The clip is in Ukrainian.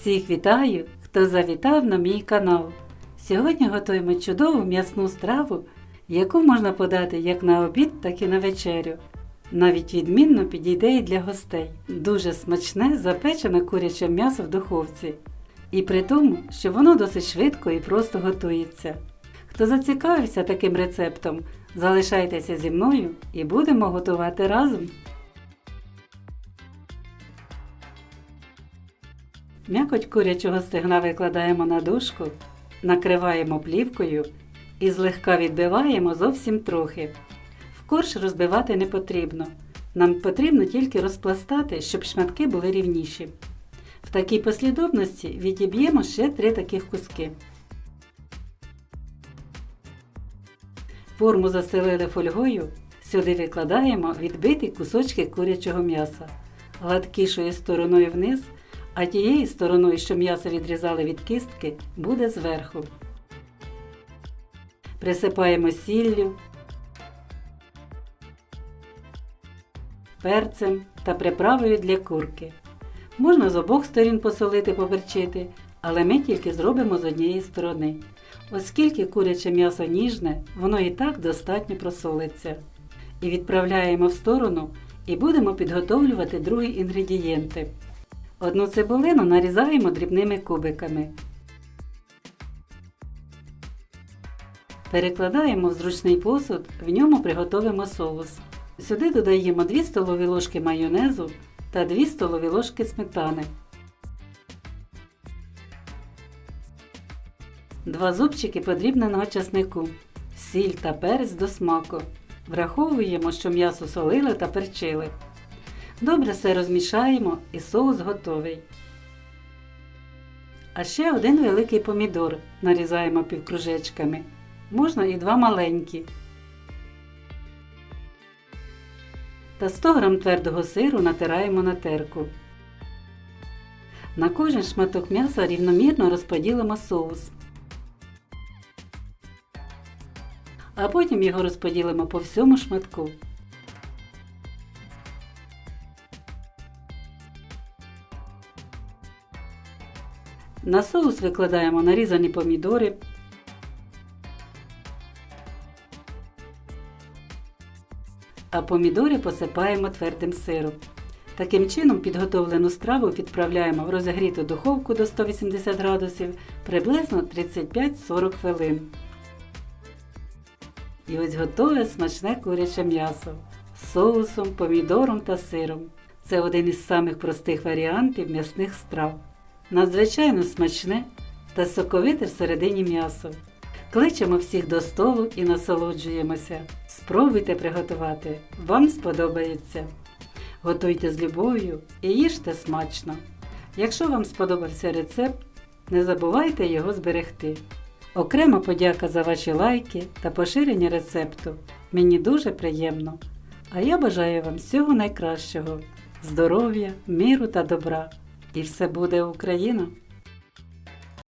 Всіх вітаю, хто завітав на мій канал. Сьогодні готуємо чудову м'ясну страву, яку можна подати як на обід, так і на вечерю. Навіть відмінно підійде і для гостей. Дуже смачне запечене куряче м'ясо в духовці. І при тому, що воно досить швидко і просто готується. Хто зацікавився таким рецептом, залишайтеся зі мною і будемо готувати разом. М'якоть курячого стегна викладаємо на дошку, накриваємо плівкою і злегка відбиваємо зовсім трохи. В корж розбивати не потрібно. Нам потрібно тільки розпластати, щоб шматки були рівніші. В такій послідовності відіб'ємо ще три таких куски. Форму застелили фольгою, сюди викладаємо відбиті кусочки курячого м'яса, гладкішою стороною вниз, а тією стороною, що м'ясо відрізали від кістки, буде зверху. Присипаємо сіллю, перцем та приправою для курки. Можна з обох сторін посолити поперчити, але ми тільки зробимо з однієї сторони. Оскільки куряче м'ясо ніжне, воно і так достатньо просолиться. І відправляємо в сторону і будемо підготовлювати другі інгредієнти. Одну цибулину нарізаємо дрібними кубиками. Перекладаємо в зручний посуд, в ньому приготовимо соус. Сюди додаємо 2 столові ложки майонезу та 2 столові ложки сметани. Два зубчики подрібненого часнику, сіль та перець до смаку. Враховуємо, що м'ясо солили та перчили. Добре все розмішаємо і соус готовий. А ще один великий помідор нарізаємо півкружечками. Можна і два маленькі. Та 100 г твердого сиру натираємо на терку. На кожен шматок м'яса рівномірно розподілимо соус. А потім його розподілимо по всьому шматку. На соус викладаємо нарізані помідори, а помідори посипаємо твердим сиром. Таким чином підготовлену страву відправляємо в розігріту духовку до 180 градусів приблизно 35-40 хвилин. І ось готове смачне куряче м'ясо з соусом, помідором та сиром. Це один із самих простих варіантів м'ясних страв. Надзвичайно смачне та соковите всередині м'ясо. Кличемо всіх до столу і насолоджуємося. Спробуйте приготувати, вам сподобається. Готуйте з любов'ю і їжте смачно. Якщо вам сподобався рецепт, не забувайте його зберегти. Окрема подяка за ваші лайки та поширення рецепту. Мені дуже приємно. А я бажаю вам всього найкращого, здоров'я, міру та добра. І все буде Україна!